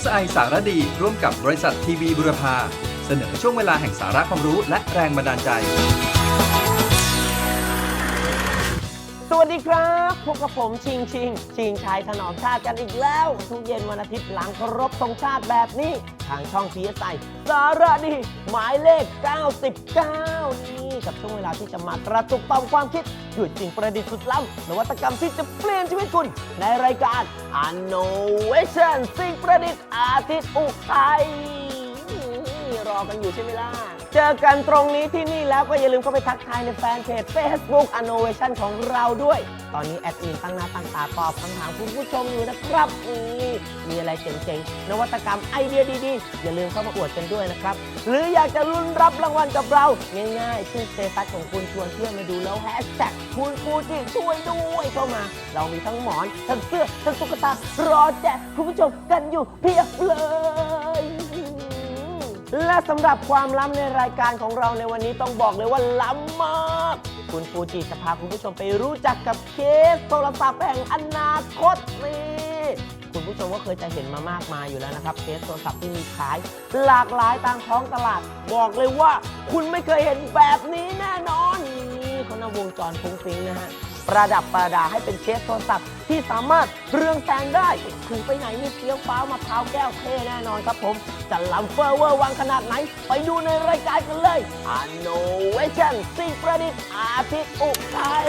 CSI สารดี ร่วมกับบริษัททีวีบุรพา เสนอช่วงเวลาแห่งสาระความรู้และแรงบันดาลใจ สวัสดีครับพบกับผมชิงชิง ชิงชายถนอมชาติกันอีกแล้ว ทุกเย็นวันอาทิตย์หลังเคารพธงชาติแบบนี้ ทางช่อง CSI สารดี หมายเลข 99 นี่กับช่วงเวลาที่จะมากระตุกต่อมความคิดด้วยสิ่งประดิษฐ์สุดล้ำนวัตกรรมที่จะเปลี่ยนชีวิตคุณ ในรายการ Innovation สิ่งประดิษฐ์อาทิตย์อุทัยรอกันอยู่ใช่ไหมล่ะ เจอกันตรงนี้ที่นี่แล้วก็อย่าลืมเข้าไปทักทายในแฟนเพจ Facebook Innovation ของเราด้วย ตอนนี้แอดมินตั้งหน้าตั้งตาตอบคำถามคุณผู้ชมอยู่นะครับนี่มีอะไรเจ๋งๆ นวัตกรรมไอเดียดีๆ อย่าลืมเข้ามาอวดกันด้วยนะครับ หรืออยากจะลุ้นรับรางวัลกับเรา ง่ายๆขึ้นสเตตัสของคุณชวนเพื่อนมาดูแล้วแฮชแท็กคุณฟูจิช่วยด้วยเข้ามา เรามีทั้งหมอนทั้งเสื้อทั้งตุ๊กตารอแจกคุณผู้ชมกันอยู่เพียบเลย และสำหรับความล้ำในรายการของเราในวันนี้ต้องบอกเลยว่าล้ำมาก คุณฟูจิจะพาคุณผู้ชมไปรู้จักกับเคสโทรศัพท์แห่งอนาคตนี่คุณผู้ชมก็เคยจะเห็นมามากมายอยู่แล้วนะครับเคสโทรศัพท์ที่มีขาย หลากหลายตามท้องตลาด บอกเลยว่า คุณไม่เคยเห็นแบบนี้แน่นอน เขานำวงจรฟุ้งฟิ้งนะฮะประดับประดาให้เป็นเคสโทรศัพท์ที่สามารถเรืองแสงได้ถึงไปไหนนี่เฟี้ยวฟ้าวมะพร้าวแก้วเท่แน่นอนครับผม จะล้ำเฟอร์เวอร์วังขนาดไหน ไปดูในรายการกันเลย Innovation สิ่งประดิษฐ์อาทิตย์อุทัย